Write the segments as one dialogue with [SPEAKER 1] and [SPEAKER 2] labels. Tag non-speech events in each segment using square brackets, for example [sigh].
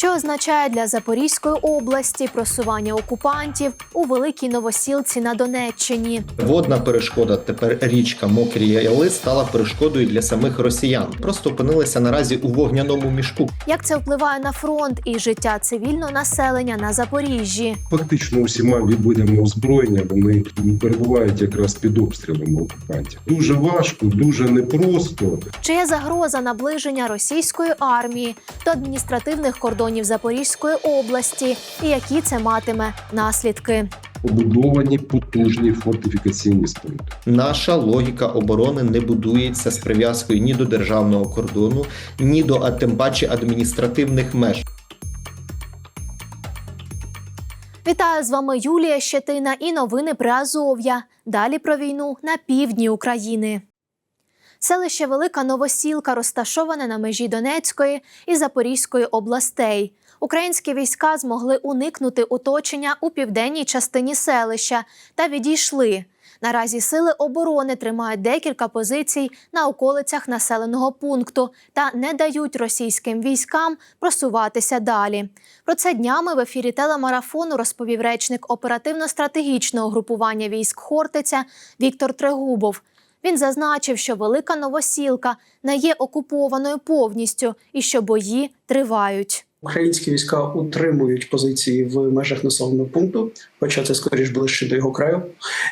[SPEAKER 1] що означає для Запорізької області просування окупантів у великій новосілці на Донеччині.
[SPEAKER 2] Водна перешкода, тепер річка Мокрі Яли стала перешкодою для самих росіян. Просто опинилися наразі у вогняному мішку.
[SPEAKER 1] Як це впливає на фронт і життя цивільного населення на Запоріжжі?
[SPEAKER 3] Фактично усіма видами озброєння вони перебувають якраз під обстрілами окупантів. Дуже важко, дуже непросто.
[SPEAKER 1] Чи є загроза наближення російської армії до адміністративних кордонів Запорізької області, і які це матиме наслідки?
[SPEAKER 3] Побудовані потужні фортифікаційні споруди.
[SPEAKER 2] Наша логіка оборони не будується з прив'язкою ні до державного кордону, ні до а тим паче адміністративних меж.
[SPEAKER 1] Вітаю з вами Юлія Щетина і новини про Азов'я. Далі про війну на півдні України. Селище Велика Новосілка розташоване на межі Донецької і Запорізької областей. Українські війська змогли уникнути оточення у південній частині селища та відійшли. Наразі сили оборони тримають декілька позицій на околицях населеного пункту та не дають російським військам просуватися далі. Про це днями в ефірі телемарафону розповів речник оперативно-стратегічного групування військ Хортиця Віктор Трегубов. Він зазначив, що велика новосілка не є окупованою повністю і що бої тривають.
[SPEAKER 4] Українські війська утримують позиції в межах населеного пункту, хоча це скоріш ближче до його краю.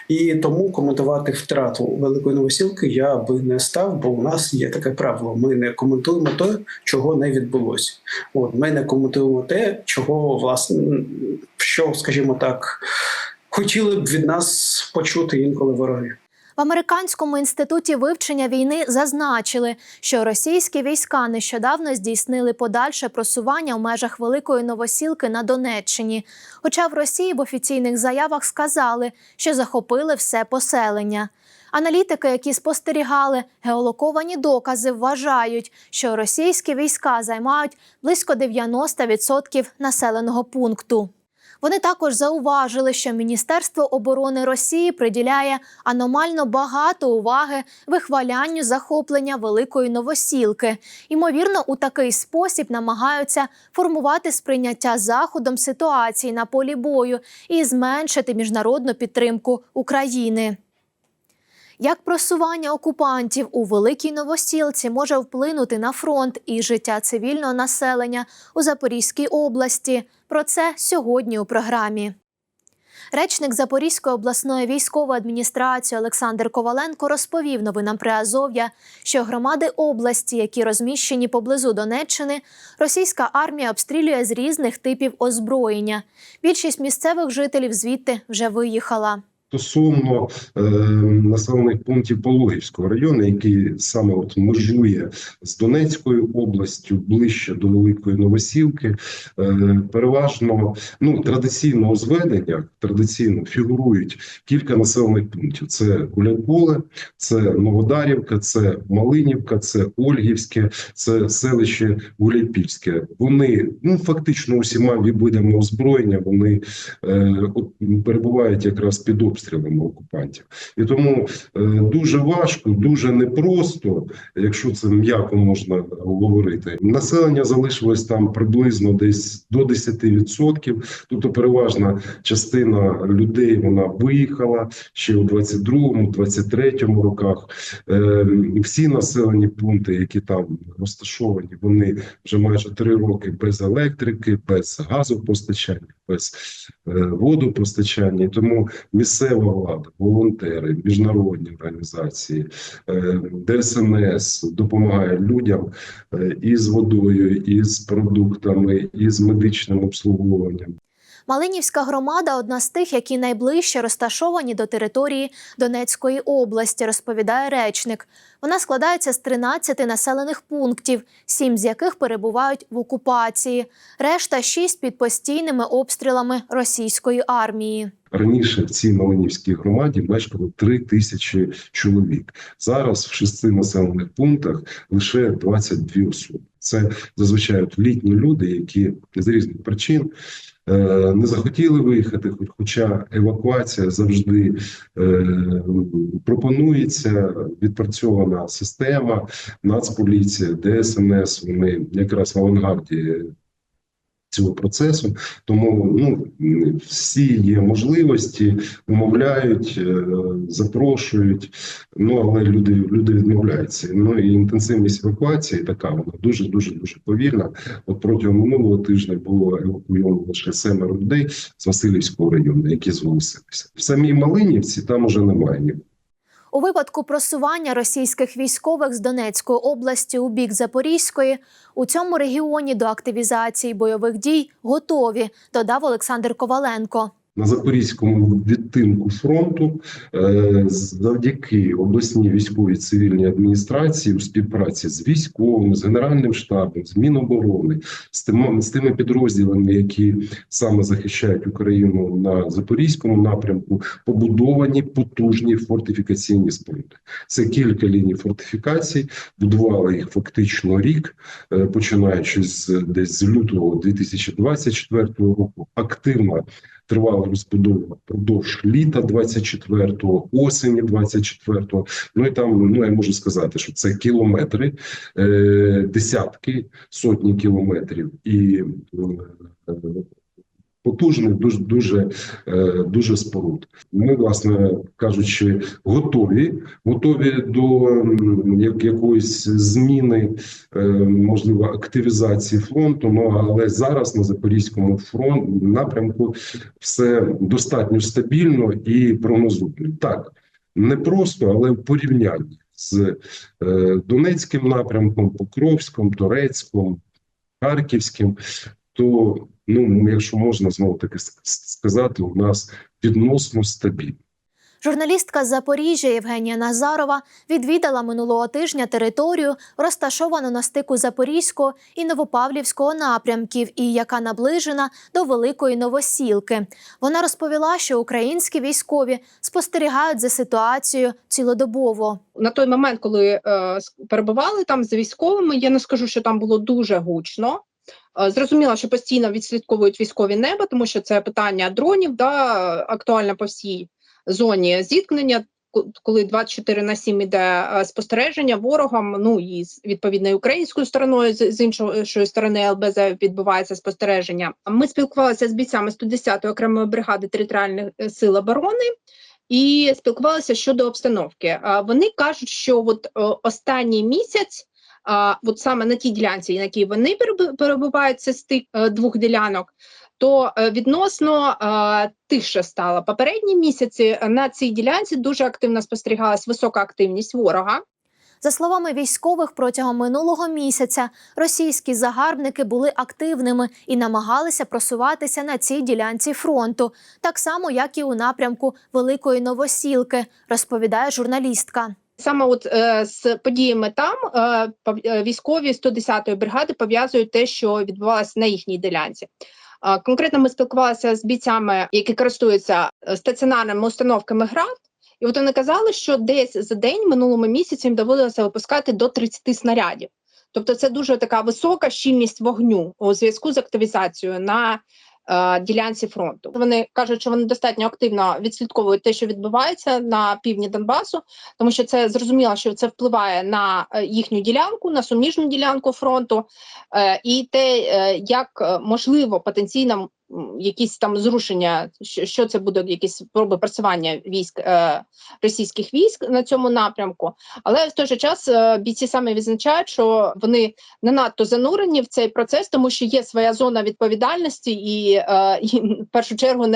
[SPEAKER 4] І тому коментувати втрату великої новосілки я би не став, бо у нас є таке правило: ми не коментуємо те, чого не відбулося. От ми не коментуємо те, чого власне що, скажімо так, хотіли б від нас почути інколи вороги.
[SPEAKER 1] В американському інституті вивчення війни зазначили, що російські війська нещодавно здійснили подальше просування в межах Великої Новосілки на Донеччині. Хоча в Росії в офіційних заявах сказали, що захопили все поселення. Аналітики, які спостерігали геолоковані докази, вважають, що російські війська займають близько 90% населеного пункту. Вони також зауважили, що Міністерство оборони Росії приділяє аномально багато уваги вихвалянню захоплення великої новосілки. Ймовірно, у такий спосіб намагаються формувати сприйняття заходом ситуації на полі бою і зменшити міжнародну підтримку України. Як просування окупантів у великій новосілці може вплинути на фронт і життя цивільного населення у Запорізькій області? Про це сьогодні у програмі. Речник Запорізької обласної військової адміністрації Олександр Коваленко розповів новинам при Азов'я, що громади області, які розміщені поблизу Донеччини, російська армія обстрілює з різних типів озброєння. Більшість місцевих жителів звідти вже виїхала.
[SPEAKER 3] Стосовно е, населених пунктів Пологівського району, який саме от межує з Донецькою областю, ближче до Великої Новосілки, е, переважно ну традиційного зведення традиційно фігурують кілька населених пунктів: це Гуляйполе, це Новодарівка, це Малинівка, це Ольгівське, це селище Гуляйпільське. Вони ну фактично усіма видами озброєння вони е, перебувають якраз під обстрілами окупантів, і тому е, дуже важко, дуже непросто, якщо це м'яко можна говорити. Населення залишилось там приблизно десь до 10%, тобто переважна частина людей вона виїхала ще у 22-му, 23-му роках. Е, всі населені пункти, які там розташовані, вони вже майже три роки без електрики, без газопостачання, без е, водопостачання. Тому місцева влада, волонтери, міжнародні організації, е, ДСНС допомагає людям із і з водою, і з продуктами, і з медичним обслуговуванням.
[SPEAKER 1] Малинівська громада одна з тих, які найближче розташовані до території Донецької області, розповідає речник. Вона складається з 13 населених пунктів, сім з яких перебувають в окупації. Решта шість під постійними обстрілами російської армії.
[SPEAKER 3] Раніше в цій Малинівській громаді мешкало три тисячі чоловік. Зараз в шести населених пунктах лише 22 особи. Це зазвичай літні люди, які з різних причин не захотіли виїхати, хоч- хоча евакуація завжди е, пропонується відпрацьована система, Нацполіція, ДСНС. Вони якраз в авангарді цього процесу. Тому ну всі є можливості, умовляють, е, запрошують. Ну але люди люди відмовляються. Ну і інтенсивність евакуації така вона дуже дуже дуже повільна. От протягом минулого тижня було евакуйовано лише семеро людей з Васильівського району, які зголосилися. В самій Малинівці там уже немає ні.
[SPEAKER 1] У випадку просування російських військових з Донецької області у бік Запорізької у цьому регіоні до активізації бойових дій готові, додав Олександр Коваленко.
[SPEAKER 3] На запорізькому відтинку фронту е, завдяки обласній військовій цивільній адміністрації у співпраці з військовим, з генеральним штабом, з Міноборони, з тими, з тими підрозділами, які саме захищають Україну на запорізькому напрямку, побудовані потужні фортифікаційні споруди. Це кілька ліній фортифікацій. Будували їх фактично рік, е, починаючи з десь з лютого 2024 року. Активно тривала розбудова впродовж літа 24-го, осені 24-го. Ну і там, ну я можу сказати, що це кілометри, е, десятки, сотні кілометрів і е, потужних, дуже дуже е, дуже споруд. Ми, власне кажучи, готові, готові до як- якоїсь зміни, е, можливо, активізації фронту. Ну але зараз на запорізькому фронт напрямку все достатньо стабільно і прогнозовано. Так не просто, але в порівнянні з е, Донецьким напрямком, Покровськом, Торецьком, Харківським, то ну, якщо можна знову таки сказати, у нас відносно стабільно.
[SPEAKER 1] Журналістка з Запоріжжя Євгенія Назарова відвідала минулого тижня територію, розташовану на стику Запорізького і Новопавлівського напрямків, і яка наближена до Великої Новосілки. Вона розповіла, що українські військові спостерігають за ситуацією цілодобово.
[SPEAKER 5] на той момент, коли е, перебували там з військовими, я не скажу, що там було дуже гучно. Е, Зрозуміло, що постійно відслідковують військові неба, тому що це питання дронів, да, актуальне по всій зоні зіткнення. Коли 24 на 7 іде е, спостереження ворогом, ну і з відповідно українською стороною, з, з іншої сторони ЛБЗ відбувається спостереження. Ми спілкувалися з бійцями 110-ї окремої бригади територіальних е, сил оборони і спілкувалися щодо обстановки. Вони кажуть, що от останній місяць, а, от саме на тій ділянці, на якій вони перебувають, це стик е, двох ділянок. То е, відносно е, тише стало попередні місяці на цій ділянці дуже активно спостерігалась висока активність ворога.
[SPEAKER 1] За словами військових, протягом минулого місяця російські загарбники були активними і намагалися просуватися на цій ділянці фронту, так само як і у напрямку Великої Новосілки, розповідає журналістка.
[SPEAKER 5] Саме от е, з подіями там е, е, військові 110-ї бригади пов'язують те, що відбувалося на їхній ділянці. Е, конкретно ми спілкувалися з бійцями, які користуються е, стаціонарними установками ГРАД, і от вони казали, що десь за день минулому місяці доводилося випускати до 30 снарядів. Тобто, це дуже така висока щільність вогню у зв'язку з активізацією на ділянці фронту. Вони кажуть, що вони достатньо активно відслідковують те, що відбувається на півдні Донбасу, тому що це зрозуміло, що це впливає на е, їхню ділянку, на суміжну ділянку фронту, е, і те, е, як е, можливо потенційно якісь там зрушення, що, це буде якісь спроби просування військ е, російських військ на цьому напрямку. Але в той же час е, бійці саме відзначають, що вони не надто занурені в цей процес, тому що є своя зона відповідальності, і е, [laughs] в першу чергу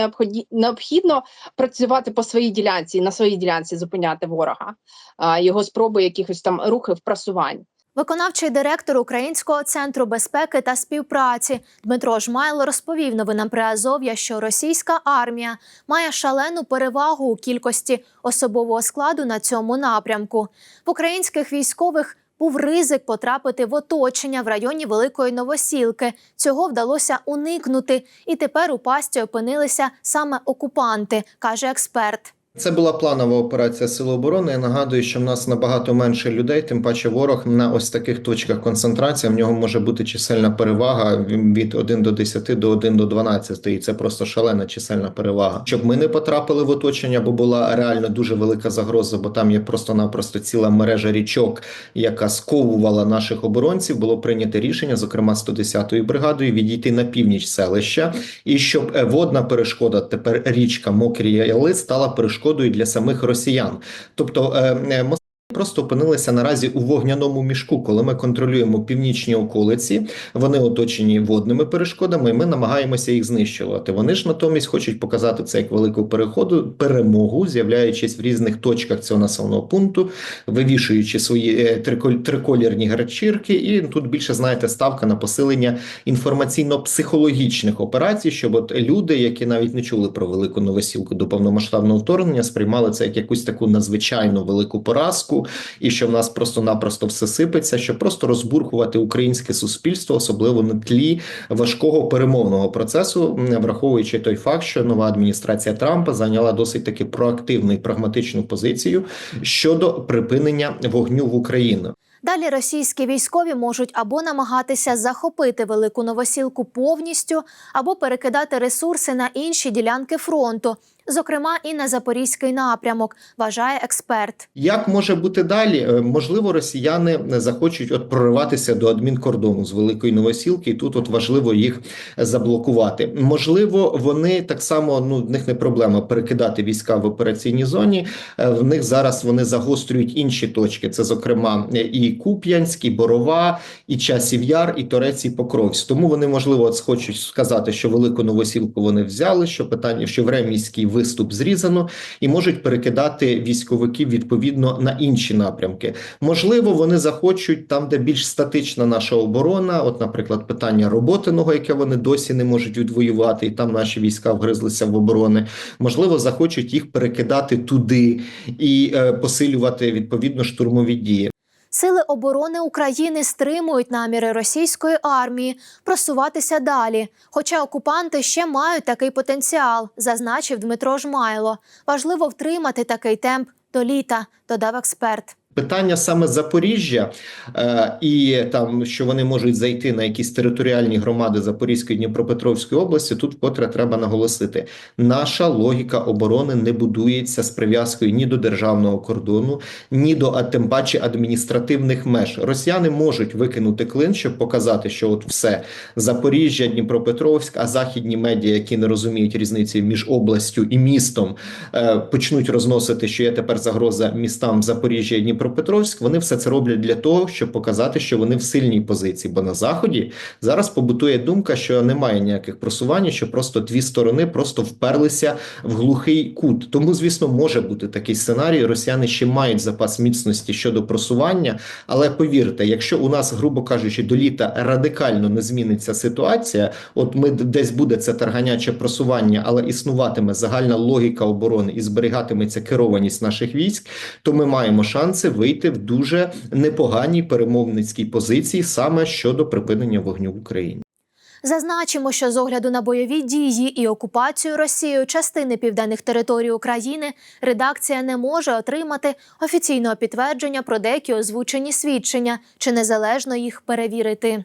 [SPEAKER 5] необхідно працювати по своїй ділянці, на своїй ділянці зупиняти ворога, а, його спроби якихось там рухів просувань.
[SPEAKER 1] Виконавчий директор Українського центру безпеки та співпраці Дмитро Жмайло розповів новинам Приазов'я, що російська армія має шалену перевагу у кількості особового складу на цьому напрямку. В українських військових був ризик потрапити в оточення в районі Великої Новосілки. Цього вдалося уникнути, і тепер у пасті опинилися саме окупанти, каже експерт.
[SPEAKER 2] Це була планова операція Сил оборони. Я нагадую, що в нас набагато менше людей, тим паче ворог на ось таких точках концентрації. В нього може бути чисельна перевага від 1 до 10 до 1 до 12. І це просто шалена чисельна перевага. Щоб ми не потрапили в оточення, бо була реально дуже велика загроза, бо там є просто-напросто ціла мережа річок, яка сковувала наших оборонців. Було прийнято рішення, зокрема 110-ю бригадою, відійти на північ селища, і щоб е, водна перешкода, тепер річка Мокрі Яли, стала перешкодою для самих росіян. Тобто е, е, Просто опинилися наразі у вогняному мішку, коли ми контролюємо північні околиці. Вони оточені водними перешкодами, і ми намагаємося їх знищувати. Вони ж натомість хочуть показати це як велику переходу перемогу, з'являючись в різних точках цього населеного пункту, вивішуючи свої е, триколірні гарчірки. І тут більше знаєте ставка на посилення інформаційно-психологічних операцій, щоб от люди, які навіть не чули про велику новосілку до повномасштабного вторгнення, сприймали це як якусь таку надзвичайно велику поразку, і що в нас просто-напросто все сипеться, щоб просто розбурхувати українське суспільство, особливо на тлі важкого перемовного процесу, враховуючи той факт, що нова адміністрація Трампа зайняла досить таки проактивну і прагматичну позицію щодо припинення вогню в Україну.
[SPEAKER 1] Далі російські військові можуть або намагатися захопити велику новосілку повністю, або перекидати ресурси на інші ділянки фронту, зокрема і на запорізький напрямок, вважає експерт.
[SPEAKER 2] Як може бути далі? Е, Можливо, росіяни захочуть от прориватися до адмінкордону з великої новосілки, і тут от важливо їх заблокувати. Можливо, вони так само ну в них не проблема перекидати війська в операційній зоні. Е, В них зараз вони загострюють інші точки. Це, зокрема, е, і Куп'янськ, і Борова, і Часів Яр, і Торець, і Покровськ. Тому вони можливо от хочуть сказати, що велику новосілку вони взяли. Що питання, що Времійський виступ зрізано, і можуть перекидати військовиків відповідно на інші напрямки. Можливо, вони захочуть там, де більш статична наша оборона. От, наприклад, питання роботиного, яке вони досі не можуть відвоювати, і там наші війська вгризлися в оборони. Можливо, захочуть їх перекидати туди і е, посилювати відповідно штурмові дії.
[SPEAKER 1] Сили оборони України стримують наміри російської армії просуватися далі. Хоча окупанти ще мають такий потенціал, зазначив Дмитро Жмайло. Важливо втримати такий темп до літа, додав експерт.
[SPEAKER 2] Питання саме Запоріжжя е, і там, що вони можуть зайти на якісь територіальні громади Запорізької Дніпропетровської області. Тут вкотре треба наголосити: наша логіка оборони не будується з прив'язкою ні до державного кордону, ні до тим паче адміністративних меж. Росіяни можуть викинути клин, щоб показати, що от все Запоріжжя, Дніпропетровськ, а західні медіа, які не розуміють різниці між областю і містом, е, почнуть розносити, що є тепер загроза містам Запоріжжя і Дніпропетровськ. Вони все це роблять для того, щоб показати, що вони в сильній позиції. Бо на заході зараз побутує думка, що немає ніяких просувань, що просто дві сторони просто вперлися в глухий кут. Тому, звісно, може бути такий сценарій. Росіяни ще мають запас міцності щодо просування. Але повірте, якщо у нас, грубо кажучи, до літа радикально не зміниться ситуація, от ми десь буде це тарганяче просування, але існуватиме загальна логіка оборони і зберігатиметься керованість наших військ, то ми маємо шанси вийти в дуже непоганій перемовницькій позиції саме щодо припинення вогню в Україні.
[SPEAKER 1] Зазначимо, що з огляду на бойові дії і окупацію Росією частини південних територій України редакція не може отримати офіційного підтвердження про деякі озвучені свідчення чи незалежно їх перевірити.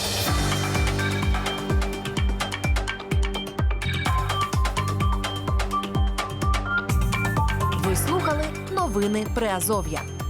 [SPEAKER 6] Новини Приазов'я.